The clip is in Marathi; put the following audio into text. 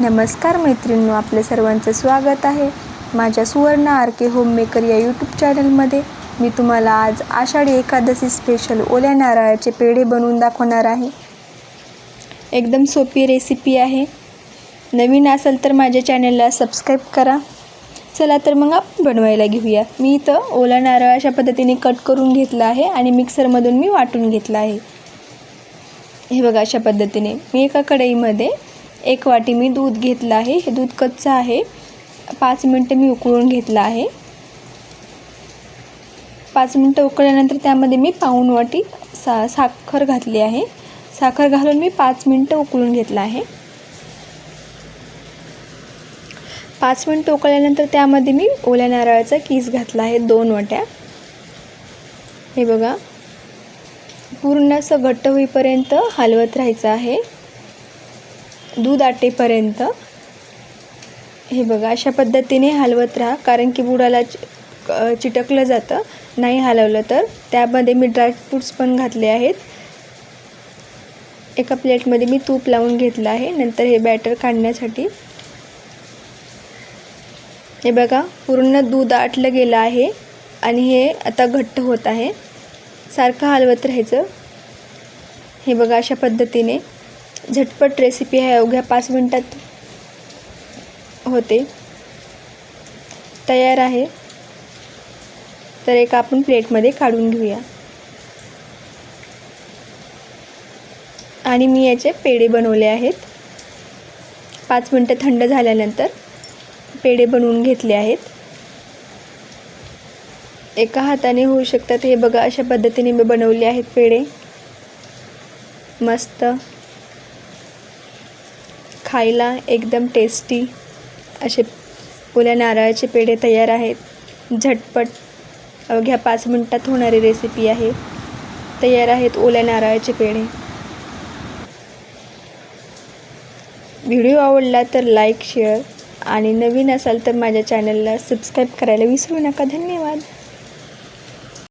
नमस्कार मैत्रिणींनो आपले सर्वांचं स्वागत आहे माझ्या सुवर्ण आर के होममेकर या यूट्यूब चॅनलमध्ये मी तुम्हाला आज आषाढी एकादशी स्पेशल ओल्या नारळाचे पेढे बनवून दाखवणार आहे. एकदम सोपी रेसिपी आहे. नवीन असेल तर माझ्या चॅनलला सबस्क्राईब करा. चला तर मग आपण बनवायला घेऊया. मी इथं ओला नारळ अशा पद्धतीने कट करून घेतला आहे आणि मिक्सरमधून मी वाटून घेतला आहे. हे बघा अशा पद्धतीने. मी एका कढईमध्ये एक वाटी मी दूध घेतलं आहे. हे दूध कच्चं आहे. पाच मिनटं मी उकळून घेतलं आहे. पाच मिनटं उकळल्यानंतर त्यामध्ये मी पाऊण वाटी सा साखर घातली आहे. साखर घालून मी पाच मिनटं उकळून घेतलं आहे. पाच मिनटं उकळल्यानंतर त्यामध्ये मी ओल्या नारळाचा किस घातला आहे. दोन वाट्या. हे बघा. पूर्ण असं घट्ट होईपर्यंत हलवत राहायचं आहे. दूध आटेपर्यंत. हे बघा अशा पद्धतीने हलवत राहा. कारण की बुडाला चि चिटकलं जातं. नाही हलवलं तर. त्यामध्ये मी ड्रायफ्रूट्स पण घातले आहेत. एका प्लेटमध्ये मी तूप लावून घेतलं आहे. नंतर हे बॅटर काढण्यासाठी. हे बघा पूर्ण दूध आटलं गेलं आहे. आणि हे आता घट्ट होत आहे. सारखं हलवत राहायचं. हे बघा अशा पद्धतीने. झटपट रेसिपी आहे. अवघ्या पाच मिनटात होते. तयार आहे. तर एक आपण प्लेटमध्ये काढून घेऊया. आणि मी याचे पेढे बनवले आहेत. पाच मिनटं थंड झाल्यानंतर पेढे बनवून घेतले आहेत. एका हाताने होऊ शकतात. हे बघा अशा पद्धतीने मी बनवले आहेत पेढे. मस्त. खायला एकदम टेस्टी असे ओल्या नारळाचे पेढे तयार आहेत. झटपट अवघ्या पाच मिनटात होणारी रेसिपी आहे. तयार आहेत ओल्या नारळाचे पेढे. व्हिडिओ आवडला तर लाईक शेअर आणि नवीन असाल तर माझ्या चॅनलला सबस्क्राईब करायला विसरू नका. धन्यवाद.